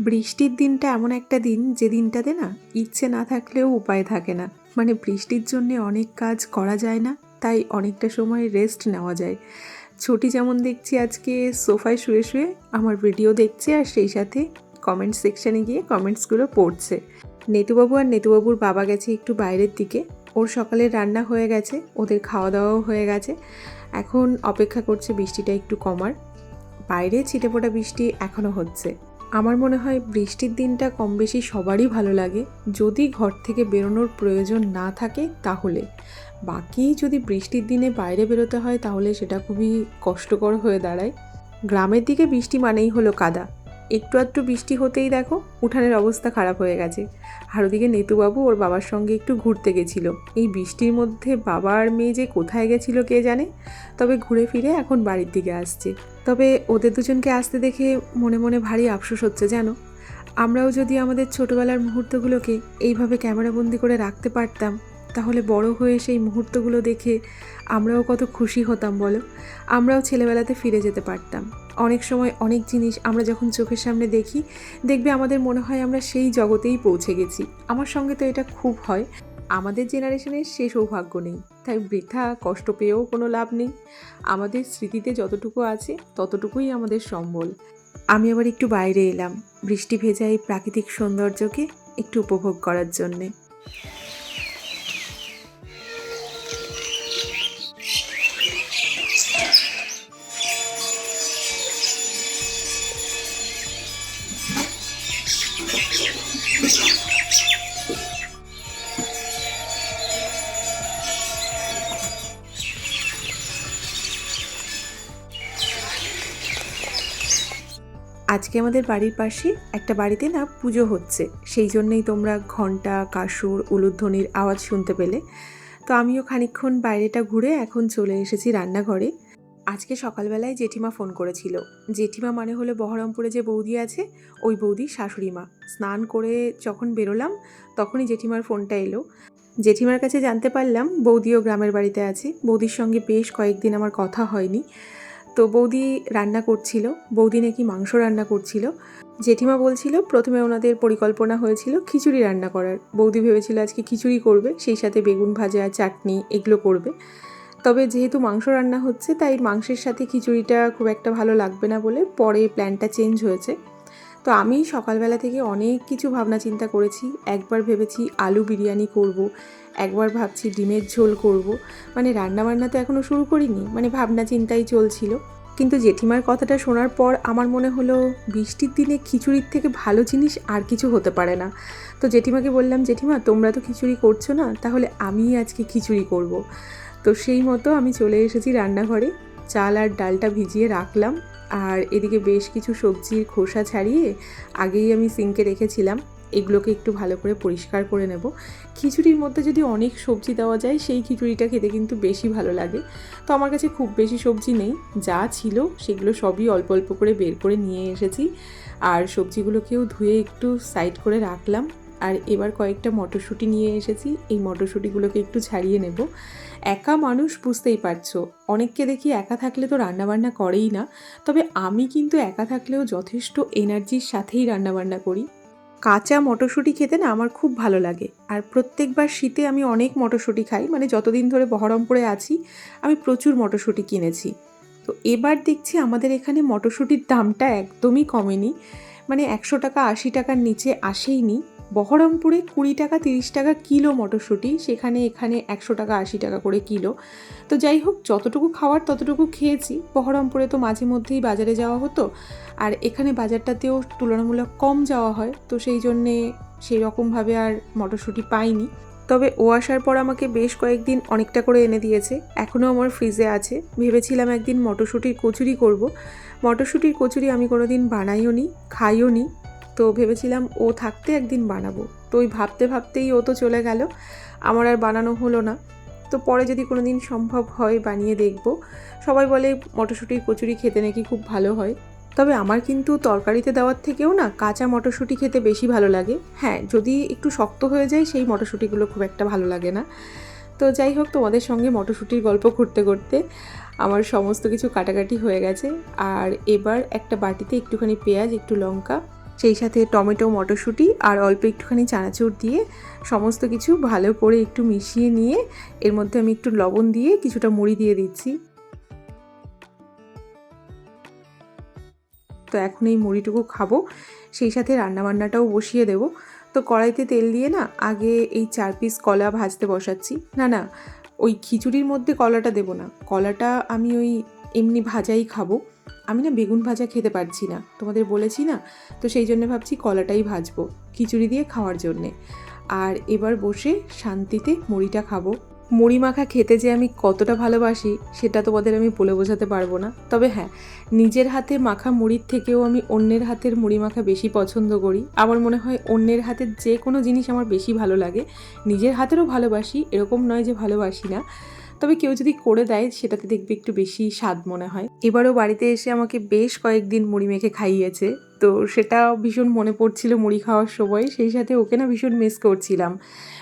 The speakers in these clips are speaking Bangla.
বৃষ্টির দিনটা এমন একটা দিন যে দিনটাতে না ইচ্ছে না থাকলেও উপায় থাকে না। মানে বৃষ্টির জন্য অনেক কাজ করা যায় না, তাই অনেকটা সময় রেস্ট নেওয়া যায়। ছুটি যেমন দেখছি আজকে, সোফায় শুয়ে শুয়ে আমার ভিডিও দেখছে আর সেই সাথে কমেন্ট সেকশানে গিয়ে কমেন্টসগুলো পড়ছে। নেতুবাবু আর নেতুবাবুর বাবা গেছে একটু বাইরের দিকে। ওর সকালে রান্না হয়ে গেছে, ওদের খাওয়া দাওয়াও হয়ে গেছে। এখন অপেক্ষা করছে বৃষ্টিটা একটু কমার। বাইরে ছিটেফোঁটা বৃষ্টি এখনও হচ্ছে। আমার মনে হয় বৃষ্টির দিনটা কম বেশি সবারই ভালো লাগে। যদি ঘর থেকে বেরোনোর প্রয়োজন না থাকে, তাহলে। বাকি যদি বৃষ্টির দিনে বাইরে বেরোতে হয়, তাহলে সেটা খুবই কষ্টকর হয়ে দাঁড়ায়। গ্রামের দিকে বৃষ্টি মানেই হলো কাদা। একটু আধটু বৃষ্টি হতেই দেখো, উঠানের অবস্থা খারাপ হয়ে গেছে। আর ওদিকে নেতুবাবু ওর বাবার সঙ্গে একটু ঘুরতে গেছিল। এই বৃষ্টির মধ্যে বাবার মেয়ে যে কোথায় গেছিল কে জানে? তবে ঘুরে ফিরে এখন বাড়ির দিকে আসছে। তবে ওদের দুজনকে আসতে দেখে মনে মনে ভারী আফসোস হচ্ছে, জানো? আমরাও যদি আমাদের ছোটোবেলার মুহূর্তগুলোকে এইভাবে ক্যামেরাবন্দি করে রাখতে পারতাম তাহলে বড় হয়ে সেই মুহূর্তগুলো দেখে আমরাও কত খুশি হতাম, বলো? আমরাও ছেলেবেলাতে ফিরে যেতে পারতাম। অনেক সময় অনেক জিনিস আমরা যখন চোখের সামনে দেখি, দেখবে আমাদের মনে হয় আমরা সেই জগতেই পৌঁছে গেছি। আমার সঙ্গে তো এটা খুব হয়। আমাদের জেনারেশনের সে সৌভাগ্য নেই। তাই বৃথা, কষ্ট পেয়েও কোনো লাভ নেই। আমাদের স্মৃতিতে যতটুকু আছে, ততটুকুই আমাদের সম্বল। আমি আবার একটু বাইরে এলাম। বৃষ্টি ভেজা এই প্রাকৃতিক সৌন্দর্যকে একটু উপভোগ করার জন্যে। আজকে আমাদের বাড়ির পাশে একটা বাড়িতে না পুজো হচ্ছে। সেই জন্যেই তোমরা ঘণ্টা কাসুর উলুধ্বনির আওয়াজ শুনতে পেলে। তো আমিও খানিকক্ষণ বাইরেটা ঘুরে এখন চলে এসেছি রান্নাঘরে। আজকে সকালবেলায় জেঠিমা ফোন করেছিল। জেঠিমা মানে হলো বহরমপুরে যে বৌদি আছে, ওই বৌদির শাশুড়ি মা। স্নান করে যখন বেরোলাম, তখনই জেঠিমার ফোনটা এলো। জেঠিমার কাছে জানতে পারলাম বৌদিও গ্রামের বাড়িতে আছে। বৌদির সঙ্গে বেশ কয়েকদিন আমার কথা হয়নি। তো বৌদি রান্না করছিল, বৌদি নাকি মাংস রান্না করছিল। জেঠিমা বলছিল, প্রথমে ওনাদের পরিকল্পনা হয়েছিল খিচুড়ি রান্না করার। বৌদি ভেবেছিল আজকে খিচুড়ি করবে, সেই সাথে বেগুন ভাজা, চাটনি, এগুলো করবে। তবে যেহেতু মাংস রান্না হচ্ছে, তাই মাংসের সাথে খিচুড়িটা খুব একটা ভালো লাগবে না বলে পরে প্ল্যানটা চেঞ্জ হয়েছে। তো আমি সকালবেলা থেকে অনেক কিছু ভাবনা চিন্তা করেছি একবার ভেবেছি আলু বিরিয়ানি করব। একবার ভাবছি ডিমের ঝোল করব। মানে রান্নাবান্না তো এখনও শুরু করিনি মানে ভাবনা চিন্তাই চলছিল কিন্তু জেঠিমার কথাটা শোনার পর আমার মনে হলো, বৃষ্টির দিনে খিচুড়ির থেকে ভালো জিনিস আর কিছু হতে পারে না তো জেঠিমাকে বললাম, জেঠিমা, তোমরা তো খিচুড়ি করছ না, তাহলে আমিই আজকে খিচুড়ি করব। তো সেই মতো আমি চলে এসেছি রান্নাঘরে চাল আর ডালটা ভিজিয়ে রাখলাম আর এদিকে বেশ কিছু সবজির খোসা ছাড়িয়ে আগেই আমি সিঙ্কে রেখেছিলাম। এগুলোকে একটু ভালো করে পরিষ্কার করে নেব। খিচুড়ির মধ্যে যদি অনেক সবজি দেওয়া যায়, সেই খিচুড়িটা খেতে কিন্তু বেশি ভালো লাগে। তো আমার কাছে খুব বেশি সবজি নেই। যা ছিল সেগুলো সবই অল্প অল্প করে বের করে নিয়ে এসেছি। আর সবজিগুলোকেও ধুয়ে একটু সাইড করে রাখলাম। আর এবার কয়েকটা মটরশুঁটি নিয়ে এসেছি। এই মটরশুঁটিগুলোকে একটু ছাড়িয়ে নেব। একা মানুষ বুঝতেই পারছ, অনেককে দেখি একা থাকলে তো রান্নাবান্না করেই না, তবে আমি কিন্তু একা থাকলেও যথেষ্ট এনার্জির সাথেই রান্নাবান্না করি। কাঁচা মটরশুঁটি খেতে না আমার খুব ভালো লাগে, আর প্রত্যেকবার শীতে আমি অনেক মটরশুঁটি খাই মানে যতদিন ধরে বহরমপুরে আছি, আমি প্রচুর মটরশুঁটি কিনেছি। তো এবার দেখছি আমাদের এখানে মটরশুঁটির দামটা একদমই কমেনি মানে একশো টাকা, আশি টাকার নিচে আসেইনি। বহরমপুরে কুড়ি টাকা, তিরিশ টাকা কিলো মটরশুঁটি, সেখানে এখানে একশো টাকা, আশি টাকা করে কিলো। তো যাই হোক, যতটুকু খাওয়ার ততটুকু খেয়েছি। বহরমপুরে তো মাঝে মধ্যেই বাজারে যাওয়া হতো। আর এখানে বাজারটাতেও তুলনামূলক কম যাওয়া হয়। তো সেই জন্যে সেই রকমভাবে আর মটরশুঁটি পাইনি। তবে ও আসার পর আমাকে বেশ কয়েকদিন অনেকটা করে এনে দিয়েছে। এখনও আমার ফ্রিজে আছে। ভেবেছিলাম একদিন মটরশুঁটির কচুরি করব। মটরশুঁটির কচুরি আমি কোনো দিন বানাইও নি খাইও নি তো ভেবেছিলাম ও থাকতে একদিন বানাবো। তো ওই ভাবতে ভাবতেই ও তো চলে গেল। আমার আর বানানো হলো না। তো পরে যদি কোনো দিন সম্ভব হয় বানিয়ে দেখব। সবাই বলে মটরশুঁটির কচুরি খেতে নাকি খুব ভালো হয়। তবে আমার কিন্তু তরকারিতে দেওয়ার থেকেও না কাঁচা মটরশুঁটি খেতে বেশি ভালো লাগে। হ্যাঁ যদি একটু শক্ত হয়ে যায় সেই মটরশুঁটিগুলো খুব একটা ভালো লাগে না। তো যাই হোক, তোমাদের সঙ্গে মটরশুঁটির গল্প করতে করতে আমার সমস্ত কিছু কাটাকাটি হয়ে গেছে। আর এবার একটা বাটিতে একটুখানি পেঁয়াজ, একটু লঙ্কা সেই সাথে টমেটো, মটরশুঁটি আর অল্প একটুখানি চানাচুর দিয়ে সমস্ত কিছু ভালো করে একটু মিশিয়ে নিয়ে এর মধ্যে আমি একটু লবণ দিয়ে কিছুটা মুড়ি দিয়ে দিচ্ছি। তো এখন এই মুড়িটুকু খাব, সেই সাথে রান্নাবান্নাটাও বসিয়ে দেবো। তো কড়াইতে তেল দিয়ে না আগে এই চার পিস কলা ভাজতে বসাচ্ছি। না না, ওই খিচুড়ির মধ্যে কলাটা দেবো না। কলাটা আমি ওই এমনি ভাজাই খাব। আমি না বেগুন ভাজা খেতে পারছি না। তোমাদের বলেছি না? তো সেই জন্য ভাবছি কলাটাই ভাজবো, খিচুড়ি দিয়ে খাওয়ার জন্যে। আর এবার বসে শান্তিতে মুড়িটা খাব। মুড়ি মাখা খেতে যে আমি কতটা ভালোবাসি, সেটা তোমাদের আমি বলে বোঝাতে পারব না। তবে হ্যাঁ নিজের হাতে মাখা মুড়ির থেকেও আমি অন্যের হাতের মুড়ি মাখা বেশি পছন্দ করি। আমার মনে হয় অন্যের হাতের যে কোনো জিনিস আমার বেশি ভালো লাগে। নিজের হাতেরও ভালোবাসি, এরকম নয় যে ভালোবাসি না। তবে কেউ যদি করে দেয়, সেটাতে দেখবে একটু বেশি স্বাদ মনে হয়। এবারও বাড়িতে এসে আমাকে বেশ কয়েকদিন মুড়ি মেখে খাইয়েছে। তো সেটা ভীষণ মনে পড়ছিল মুড়ি খাওয়ার সময়। সেই সাথে ওকে না ভীষণ মিস করছিলাম।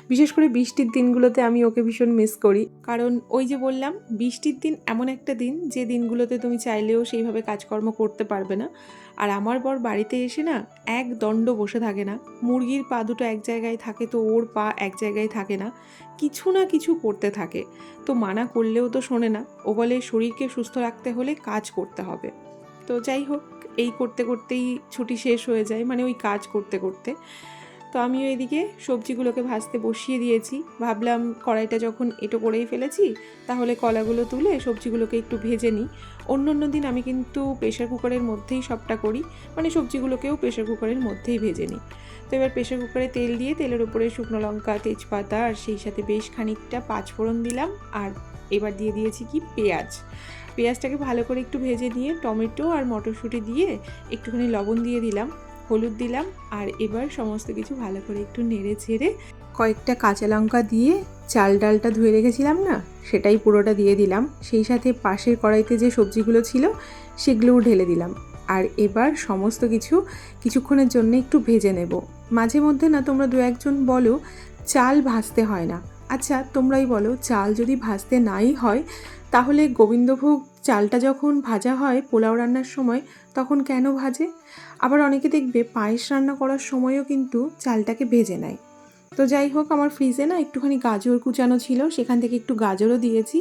বিশেষ করে বৃষ্টির দিনগুলোতে আমি ওকে ভীষণ মিস করি। কারণ ওই যে বললাম, বৃষ্টির দিন এমন একটা দিন যে দিনগুলোতে তুমি চাইলেও সেইভাবে কাজকর্ম করতে পারবে না। আর আমার বর বাড়িতে এসে না এক দণ্ড বসে থাকে না। মুরগির পা দুটো এক জায়গায় থাকে তো ওর পা এক জায়গায় থাকে না। কিছু না কিছু করতে থাকে। তো মানা করলেও তো শোনে না। ও বলে, শরীরকে সুস্থ রাখতে হলে কাজ করতে হবে। তো যাই হোক এই করতে করতেই ছুটি শেষ হয়ে যায় মানে ওই কাজ করতে করতে। তো আমিও এদিকে সবজিগুলোকে ভাজতে বসিয়ে দিয়েছি। ভাবলাম কড়াইটা যখন এটো করেই ফেলেছি, তাহলে কলাগুলো তুলে সবজিগুলোকে একটু ভেজে নিই। অন্য অন্য দিন আমি কিন্তু প্রেশার কুকারের মধ্যেই সবটা করি মানে সবজিগুলোকেও প্রেশার কুকারের মধ্যেই ভেজে নিই। তো এবার প্রেশার কুকারে তেল দিয়ে, তেলের উপরে শুকনো লঙ্কা, তেজপাতা, আর সেই সাথে বেশ খানিকটা পাঁচফোড়ন দিলাম, আর এবার দিয়ে দিয়েছি কি পেঁয়াজ। পেঁয়াজটাকে ভালো করে একটু ভেজে নিয়ে টমেটো আর মটরশুঁটি দিয়ে একটুখানি লবণ দিয়ে দিলাম, হলুদ দিলাম আর এবার সমস্ত কিছু ভালো করে একটু নেড়ে ছেড়ে কয়েকটা কাঁচা লঙ্কা দিয়ে চাল ডালটা ধুয়ে রেখেছিলাম না, সেটাই পুরোটা দিয়ে দিলাম। সেই সাথে পাশের কড়াইতে যে সবজিগুলো ছিল, সেগুলোও ঢেলে দিলাম। আর এবার সমস্ত কিছু কিছুক্ষণের জন্য একটু ভেজে নেব। মাঝে মধ্যে না তোমরা দু একজন বলো, চাল ভাজতে হয় না। আচ্ছা তোমরাই বলো, চাল যদি ভাজতে নাই হয়, তাহলে গোবিন্দভোগ চালটা যখন ভাজা হয় পোলাও রান্নার সময়, তখন কেন ভাজে? আবার অনেকে দেখবে পায়েস রান্না করার সময়ও কিন্তু চালটাকে ভেজে নেয়। তো যাই হোক, আমার ফ্রিজে না একটুখানি গাজর কুচানো ছিল, সেখান থেকে একটু গাজরও দিয়েছি,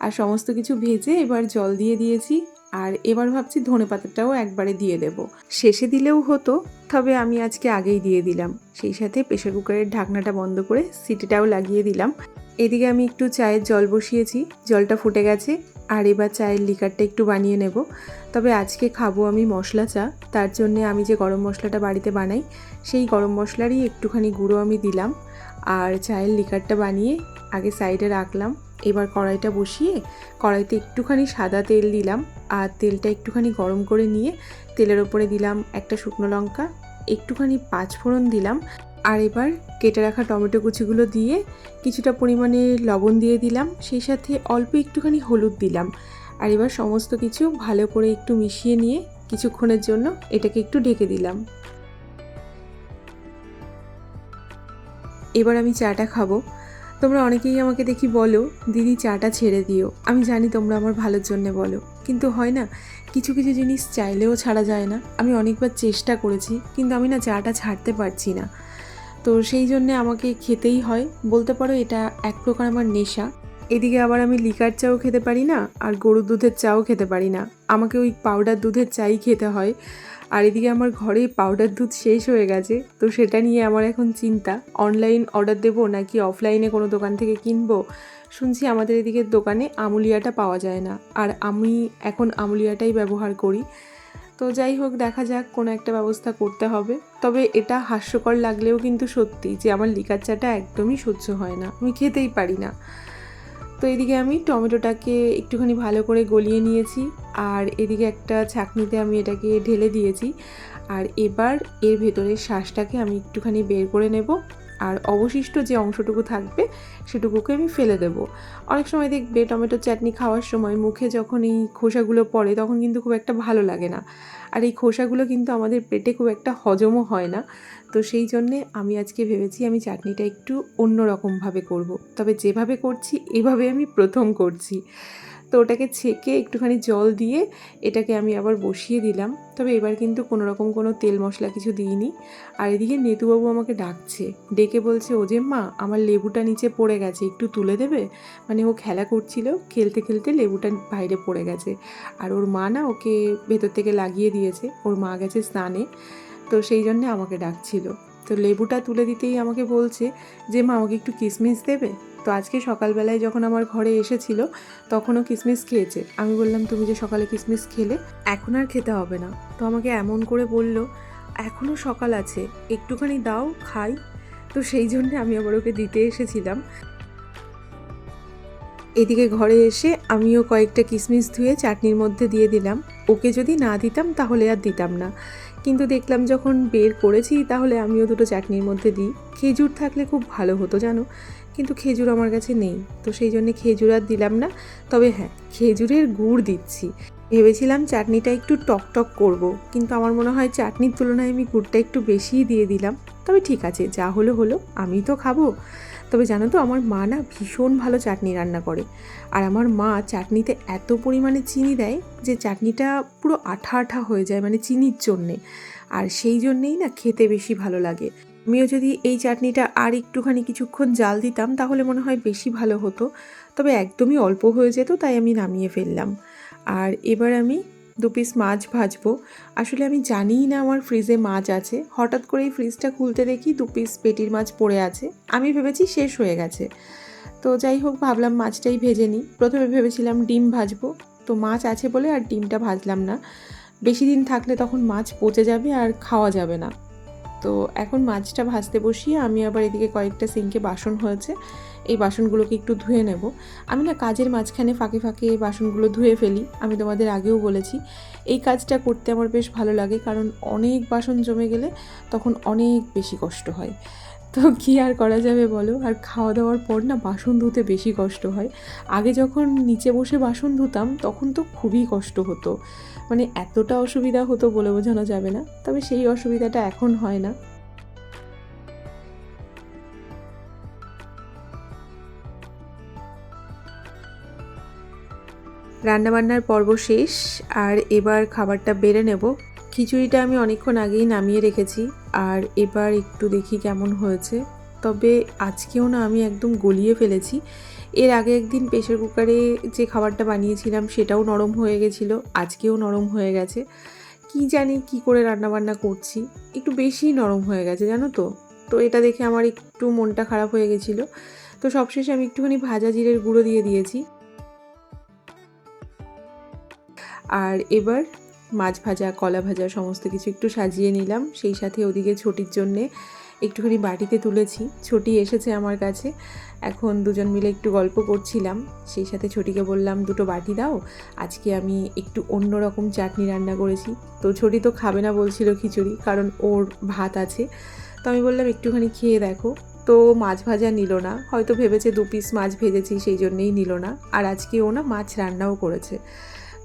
আর সমস্ত কিছু ভেজে এবার জল দিয়ে দিয়েছি। আর এবার ভাবছি ধনে পাতাটাও একবারে দিয়ে দেব। শেষে দিলেও হতো, তবে আমি আজকে আগেই দিয়ে দিলাম। সেই সাথে প্রেশার কুকারের ঢাকনাটা বন্ধ করে সিটিটাও লাগিয়ে দিলাম। এদিকে আমি একটু চায়ের জল বসিয়েছি, জলটা ফুটে গেছে, আর এবার চায়ের লিকারটা একটু বানিয়ে নেব। তবে আজকে খাব আমি মশলা চা, তার জন্য আমি যে গরম মশলাটা বাড়িতে বানাই, সেই গরম মশলারই একটুখানি গুঁড়ো আমি দিলাম। আর চায়ের লিকারটা বানিয়ে আগে সাইডে রাখলাম। এবার কড়াইটা বসিয়ে কড়াইতে একটুখানি সাদা তেল দিলাম আর তেলটা একটুখানি গরম করে নিয়ে তেলের ওপরে দিলাম একটা শুকনো লঙ্কা, একটুখানি পাঁচফোড়ন দিলাম আর এবার কেটে রাখা টমেটো কুচিগুলো দিয়ে কিছুটা পরিমাণে লবণ দিয়ে দিলাম, সেই সাথে অল্প একটুখানি হলুদ দিলাম আর এবার সমস্ত কিছু ভালো করে একটু মিশিয়ে নিয়ে কিছুক্ষণের জন্য এটাকে একটু ঢেকে দিলাম। এবার আমি চাটা খাব। তোমরা অনেকেই আমাকে দেখি বলো, দিদি, চাটা ছেড়ে দিও। আমি জানি তোমরা আমার ভালোর জন্য বলো। কিন্তু হয় না, কিছু কিছু জিনিস চাইলেও ছাড়া যায় না। আমি অনেকবার চেষ্টা করেছি, কিন্তু আমি না চাটা ছাড়তে পারছি না। তো সেই জন্যে আমাকে খেতেই হয়। বলতে পারো এটা এক প্রকার আমার নেশা। এদিকে আবার আমি লিকার চাও খেতে পারি না আর গরুর দুধের চাও খেতে পারি না। আমাকে ওই পাউডার দুধের চাই খেতে হয়। আর এদিকে আমার ঘরে পাউডার দুধ শেষ হয়ে গেছে। তো সেটা নিয়ে আমার এখন চিন্তা। অনলাইন অর্ডার দেবো নাকি অফলাইনে কোনো দোকান থেকে কিনবো? শুনছি আমাদের এদিকের দোকানে আমুলিয়াটা পাওয়া যায় না। আর আমি এখন আমুলিয়াটাই ব্যবহার করি। তো যাই হোক, দেখা যাক কোনো একটা ব্যবস্থা করতে হবে। তবে এটা হাস্যকর লাগলেও কিন্তু সত্যি যে আমার লিকার চাটা একদমই সহ্য হয় না। আমি খেতেই পারি না। তো এদিকে আমি টমেটোটাকে একটুখানি ভালো করে গলিয়ে নিয়েছি আর এদিকে একটা ছাঁকনিতে আমি এটাকে ঢেলে দিয়েছি। আর এবার এর ভেতরের শ্বাসটাকে আমি একটুখানি বের করে নেব। আর অবশিষ্ট যে অংশটুকু থাকবে, সেটুকুকে আমি ফেলে দেব। অনেক সময় দেখবে টমেটোর চাটনি খাওয়ার সময় মুখে যখন এই খোসাগুলো পড়ে, তখন কিন্তু খুব একটা ভালো লাগে না। আর এই খোসাগুলো কিন্তু আমাদের পেটে খুব একটা হজমও হয় না। তো সেই জন্যে আমি আজকে ভেবেছি আমি চাটনিটা একটু অন্যরকমভাবে করব। তবে যেভাবে করছি, এভাবে আমি প্রথম করছি। তো ওটাকে ছেঁকে একটুখানি জল দিয়ে এটাকে আমি আবার বসিয়ে দিলাম। তবে এবার কিন্তু কোনো রকম কোনো তেল মশলা কিছু দিইনি। আর এদিকে নেতুবাবু আমাকে ডাকছে। ডেকে বলছে, ও যে মা, আমার লেবুটা নিচে পড়ে গেছে, একটু তুলে দেবে? মানে ও খেলা করছিল, খেলতে খেলতে লেবুটা বাইরে পড়ে গেছে। আর ওর মা না ওকে ভেতর থেকে লাগিয়ে দিয়েছে। ওর মা গেছে স্নানে, তো সেই জন্যে আমাকে ডাকছিল। তো লেবুটা তুলে দিতেই আমাকে বলছে যে, মা, আমাকে একটু কিশমিশ দেবে? তো আজকে সকালবেলায় যখন আমার ঘরে এসেছিল, তখনও কিসমিস খেয়েছে। আমি বললাম, তুমি যে সকালে কিসমিস খেলে, এখন আর খেতে হবে না। তো আমাকে এমন করে বলল এখনও সকাল আছে, একটুখানি দাও, খাই। তো সেই জন্যে আমি আবার ওকে দিতে এসেছিলাম। এদিকে ঘরে এসে আমিও কয়েকটা কিশমিশ ধুয়ে চাটনির মধ্যে দিয়ে দিলাম। ওকে যদি না দিতাম, তাহলে আর দিতাম না। কিন্তু দেখলাম যখন বের করেছি, তাহলে আমিও দুটো চাটনির মধ্যে দিই। খেজুর থাকলে খুব ভালো হতো, জানো? কিন্তু খেজুর আমার কাছে নেই। তো সেই জন্য খেজুর আর দিলাম না। তবে হ্যাঁ খেজুরের গুড় দিচ্ছি। ভেবেছিলাম চাটনিটা একটু টক টক করব, কিন্তু আমার মনে হয় চাটনির তুলনায় আমি গুড়টা একটু বেশিই দিয়ে দিলাম। তবে ঠিক আছে, যা হলো হলো, আমি তো খাব। তবে জানো তো, আমার মা না ভীষণ ভালো চাটনি রান্না করে। আর আমার মা চাটনিতে এত পরিমাণে চিনি দেয় যে চাটনিটা পুরো আঠা আঠা হয়ে যায় মানে চিনির জন্যে। আর সেই জন্যেই না খেতে বেশি ভালো লাগে। আমিও যদি এই চাটনিটা আর একটুখানি কিছুক্ষণ জাল দিতাম, তাহলে মনে হয় বেশি ভালো হতো। তবে একদমই অল্প হয়ে যেত, তাই আমি নামিয়ে ফেললাম। আর এবার আমি দু পিস মাছ ভাজবো। আসলে আমি জানিই না আমার ফ্রিজে মাছ আছে। হঠাৎ করেই ফ্রিজটা খুলতে দেখি দু পিস পেটির মাছ পড়ে আছে। আমি ভেবেছি শেষ হয়ে গেছে। তো যাই হোক, ভাবলাম মাছটাই ভেজে নিই। প্রথমে ভেবেছিলাম ডিম ভাজবো। তো মাছ আছে বলে আর ডিমটা ভাজলাম না। বেশি দিন থাকলে তখন মাছ পচে যাবে আর খাওয়া যাবে না। তো এখন মাছটা ভাজতে বসিয়ে আমি আবার এদিকে কয়েকটা সিঙ্কে বাসন হয়েছে, এই বাসনগুলোকে একটু ধুয়ে নেব। আমি না কাজের মাঝখানে ফাঁকে ফাঁকে এই বাসনগুলো ধুয়ে ফেলি, আমি তোমাদের আগেও বলেছি। এই কাজটা করতে আমার বেশ ভালো লাগে, কারণ অনেক বাসন জমে গেলে তখন অনেক বেশি কষ্ট হয়। তো কী আর করা যাবে বলো? আর খাওয়া দাওয়ার পর না বাসন ধুতে বেশি কষ্ট হয়। আগে যখন নিচে বসে বাসন ধুতাম, তখন তো খুবই কষ্ট হতো। মানে এতটা অসুবিধা হতো বলে বোঝানো যাবে না, তবে সেই অসুবিধাটা এখন হয় না। রান্নাবান্নার পর্ব শেষ, আর এবার খাবারটা বেড়ে নেব। খিচুড়িটা আমি অনেকক্ষণ আগেই নামিয়ে রেখেছি, আর এবার একটু দেখি কেমন হয়েছে। তবে আজকেও না আমি একদম গলিয়ে ফেলেছি। এর আগে একদিন প্রেশার কুকারে যে খাবারটা বানিয়েছিলাম সেটাও নরম হয়ে গেছিল, আজকেও নরম হয়ে গেছে। কি জানি কি করে রান্নাবান্না করছি, একটু বেশি নরম হয়ে গেছে, জানো তো? তো এটা দেখে আমার একটু মনটা খারাপ হয়ে গেছিল। তো সবশেষে আমি একটুখানি ভাজা জিরের গুঁড়ো দিয়ে দিয়েছি। আর এবার মাছ ভাজা, কলা ভাজা, সমস্ত কিছু একটু সাজিয়ে নিলাম। সেই সাথে ওদিকে ছুটির জন্যে একটুখানি বাটিতে তুলেছি। ছটি এসেছে আমার কাছে। এখন দুজন মিলে একটু গল্প করছিলাম। সেই সাথে ছটিকে বললাম, দুটো বাটি দাও। আজকে আমি একটু অন্য রকম চাটনি রান্না করেছি। তো ছটি তো খাবে না বলছিল খিচুড়ি, কারণ ওর ভাত আছে। তো আমি বললাম, একটুখানি খেয়ে দেখো। তো মাছ ভাজা নিল না। হয়তো ভেবেছে দু পিস মাছ ভেজেছি, সেই জন্যেই নিল না। আর আজকে ও না মাছ রান্নাও করেছে।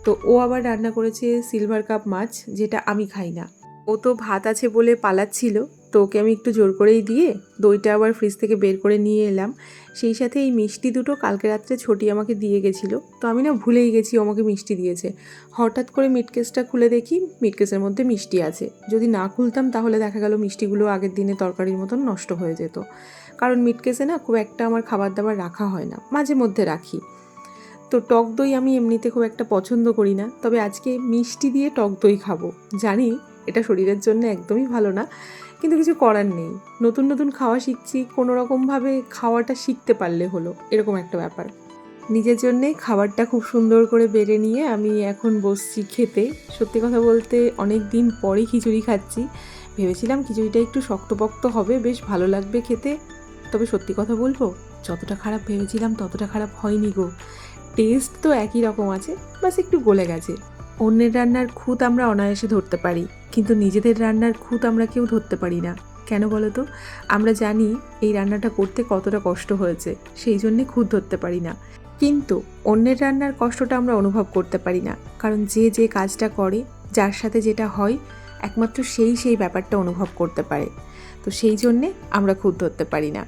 তো ও আবার রান্না করেছে সিলভার কাপ মাছ, যেটা আমি খাই না। ও তো ভাত আছে বলে পালাচ্ছিল। তো ওকে আমি একটু জোর করেই দিয়ে দইটা আবার ফ্রিজ থেকে বের করে নিয়ে এলাম। সেই সাথে এই মিষ্টি দুটো কালকে রাত্রে ছোটি আমাকে দিয়ে গেছিল। তো আমি না ভুলেই গেছি আমাকে মিষ্টি দিয়েছে। হঠাৎ করে মিটকেসটা খুলে দেখি মিটকেসের মধ্যে মিষ্টি আছে। যদি না খুলতাম তাহলে দেখা গেল মিষ্টিগুলো আগের দিনে তরকারির মতন নষ্ট হয়ে যেত। কারণ মিটকেসে না খুব একটা আমার খাবার দাবার রাখা হয় না। মাঝে মধ্যে রাখি। তো টক দই আমি এমনিতে খুব একটা পছন্দ করি না। তবে আজকে মিষ্টি দিয়ে টক দই খাব। জানি এটা শরীরের জন্য একদমই ভালো না। কিন্তু কিছু করার নেই। নতুন নতুন খাওয়া শিখছি, কোনো রকমভাবে খাওয়াটা শিখতে পারলে হলো, এরকম একটা ব্যাপার। নিজের জন্যে খাবারটা খুব সুন্দর করে বেড়ে নিয়ে আমি এখন বসছি খেতে। সত্যি কথা বলতে অনেক দিন পরে খিচুড়ি খাচ্ছি। ভেবেছিলাম খিচুড়িটা একটু শক্তপক্ত হবে, বেশ ভালো লাগবে খেতে। তবে সত্যি কথা বলব, যতটা খারাপ ভেবেছিলাম ততটা খারাপ হয়নি গো। টেস্ট তো একই রকম আছে, বাস একটু গলে গেছে। অন্যের রান্নার খুঁত আমরা অনায়াসে ধরতে পারি। কিন্তু নিজেদের রান্নার খুঁত আমরা কেউ ধরতে পারি না। কেন বলো তো? আমরা জানি এই রান্নাটা করতে কতটা কষ্ট হয়েছে, সেই জন্যে খুঁত ধরতে পারি না। কিন্তু অন্যের রান্নার কষ্টটা আমরা অনুভব করতে পারি না, কারণ যে যে কাজটা করে, যার সাথে যেটা হয়, একমাত্র সেই সেই ব্যাপারটা অনুভব করতে পারে। তো সেই জন্যে আমরা খুঁত ধরতে পারি না।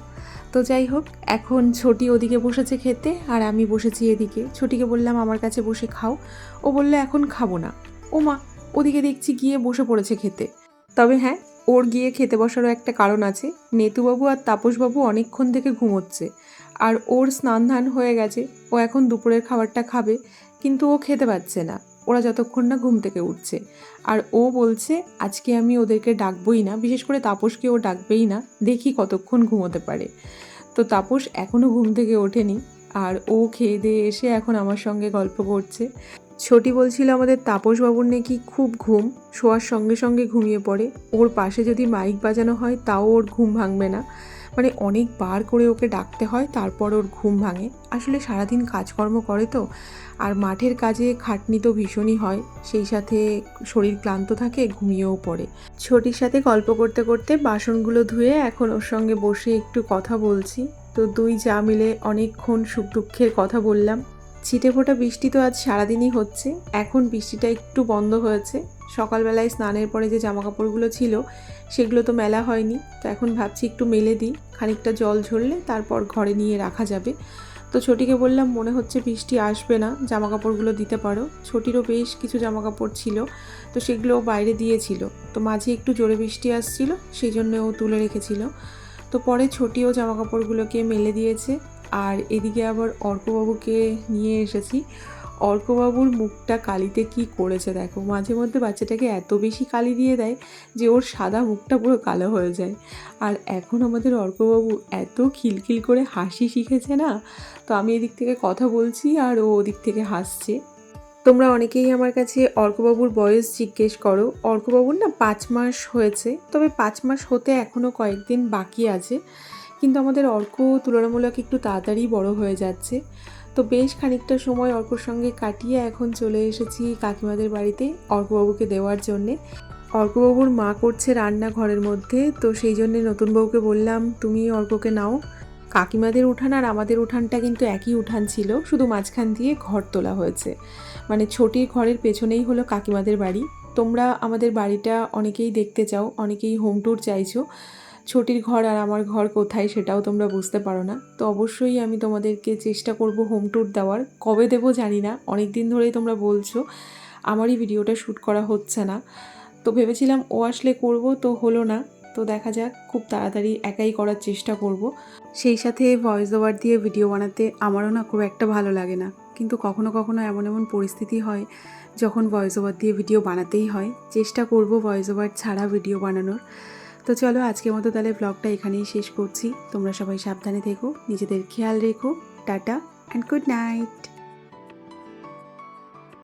তো যাই হোক, এখন ছোটি ওদিকে বসেছে খেতে, আর আমি বসেছি এদিকে। ছোটিকে বললাম, আমার কাছে বসে খাও। ও বলল, এখন খাব না। ও মা ওদিকে দেখছি গিয়ে বসে পড়েছে খেতে। তবে হ্যাঁ ওর গিয়ে খেতে বসারও একটা কারণ আছে। নেতুবাবু আর তাপসবাবু অনেকক্ষণ থেকে ঘুমোচ্ছে। আর ওর স্নান ধান হয়ে গেছে, ও এখন দুপুরের খাবারটা খাবে, কিন্তু ও খেতে পাচ্ছে না। ওরা যতক্ষণ না ঘুম থেকে উঠছে। আর ও বলছে, আজকে আমি ওদেরকে ডাকবই না, বিশেষ করে তাপসকে ও ডাকবেই না। দেখি কতক্ষণ ঘুমোতে পারে। তো তাপস এখনও ঘুম থেকে ওঠেনি। আর ও খেয়ে দিয়ে এসে এখন আমার সঙ্গে গল্প করছে। ছোটি বলছিল আমাদের তাপসবাবুর নাকি খুব ঘুম, শোয়ার সঙ্গে সঙ্গে ঘুমিয়ে পড়ে। ওর পাশে যদি মাইক বাজানো হয়, তাও ওর ঘুম ভাঙবে না। মানে অনেক বার করে ওকে ডাকতে হয়, তারপর ওর ঘুম ভাঙে। আসলে সারাদিন কাজকর্ম করে তো, আর মাঠের কাজে খাটনি তো ভীষণই হয়। সেই সাথে শরীর ক্লান্ত থাকে, ঘুমিয়েও পড়ে। ছোটির সাথে গল্প করতে করতে বাসনগুলো ধুয়ে এখন ওর সঙ্গে বসে একটু কথা বলছি। তো দুই যা মিলে অনেকক্ষণ সুখ দুঃখের কথা বললাম। ছিটে ফোটা বৃষ্টি তো আজ সারাদিনই হচ্ছে। এখন বৃষ্টিটা একটু বন্ধ হয়েছে। সকালবেলায় স্নানের পরে যে জামা কাপড়গুলো ছিল, সেগুলো তো মেলা হয়নি। তো এখন ভাবছি একটু মেলে দিই। খানিকটা জল ঝরলে তারপর ঘরে নিয়ে রাখা যাবে। তো ছোটিকে বললাম, মনে হচ্ছে বৃষ্টি আসবে না জামা কাপড়গুলো দিতে পারো। ছোটিরও বেশ কিছু জামা কাপড় ছিল, তো সেগুলো বাইরে দিয়েছিল। তো মাঝে একটু জোরে বৃষ্টি আসছিল, সেই জন্য ও তুলে রেখেছিল। তো পরে ছোটিও জামা কাপড়গুলোকে মেলে দিয়েছে। আর এদিকে আবার অর্কবাবুকে নিয়ে এসেছি। অর্কবাবুর মুখটা কালিতে কি করেছে দেখো। মাঝে মধ্যে বাচ্চাটাকে এত বেশি কালি দিয়ে দেয় যে ওর সাদা মুখটা পুরো কালো হয়ে যায়। আর এখন আমাদের অর্কবাবু এত খিলখিল করে হাসি শিখেছে না, তো আমি এদিক থেকে কথা বলছি আর ও ওদিক থেকে হাসছে। তোমরা অনেকেই আমার কাছে অর্কবাবুর বয়স জিজ্ঞেস করো। অর্কবাবুর না পাঁচ মাস হয়েছে, তবে পাঁচ মাস হতে এখনও কয়েকদিন বাকি আছে। কিন্তু আমাদের অর্ক তুলনামূলক একটু তাড়াতাড়ি বড় হয়ে যাচ্ছে। তো বেশ খানিকটা সময় অর্কর সঙ্গে কাটিয়ে এখন চলে এসেছি কাকিমাদের বাড়িতে অর্কবাবুকে দেওয়ার জন্যে। অর্কবাবুর মা করছে রান্না ঘরের মধ্যে, তো সেই জন্যে নতুন বউকে বললাম, তুমি অর্ককে নাও। কাকিমাদের উঠান আর আমাদের উঠানটা কিন্তু একই উঠান ছিল, শুধু মাঝখান দিয়ে ঘর তোলা হয়েছে। মানে ছোটির ঘরের পেছনেই হলো কাকিমাদের বাড়ি। তোমরা আমাদের বাড়িটা অনেকেই দেখতে চাও, অনেকেই হোম ট্যুর চাইছো। ছোটির ঘর আর আমার ঘর কোথায় সেটাও তোমরা বুঝতে পারো না। তো অবশ্যই আমি তোমাদেরকে চেষ্টা করব হোম ট্যুর দেওয়ার। কবে দেবো জানি না অনেক দিন ধরেই তোমরা বলছো, আমারই ভিডিওটা শ্যুট করা হচ্ছে না। তো ভেবেছিলাম ও আসলে করব, তো হলো না। তো দেখা যাক, খুব তাড়াতাড়ি একাই করার চেষ্টা করব। সেই সাথে ভয়েস ওভার দিয়ে ভিডিও বানাতে আমারও না খুব একটা ভালো লাগে না। কিন্তু কখনো কখনো এমন এমন পরিস্থিতি হয়, যখন ভয়েস ওভার দিয়ে ভিডিও বানাতেই হয়। চেষ্টা করব ভয়েস ওভার ছাড়া ভিডিও বানানোর। তো চলো আজকের মতো তাহলে ব্লগটা এখানেই শেষ করছি। তোমরা সবাই সাবধানে থেকো, নিজেদের খেয়াল রেখো। Tata and good night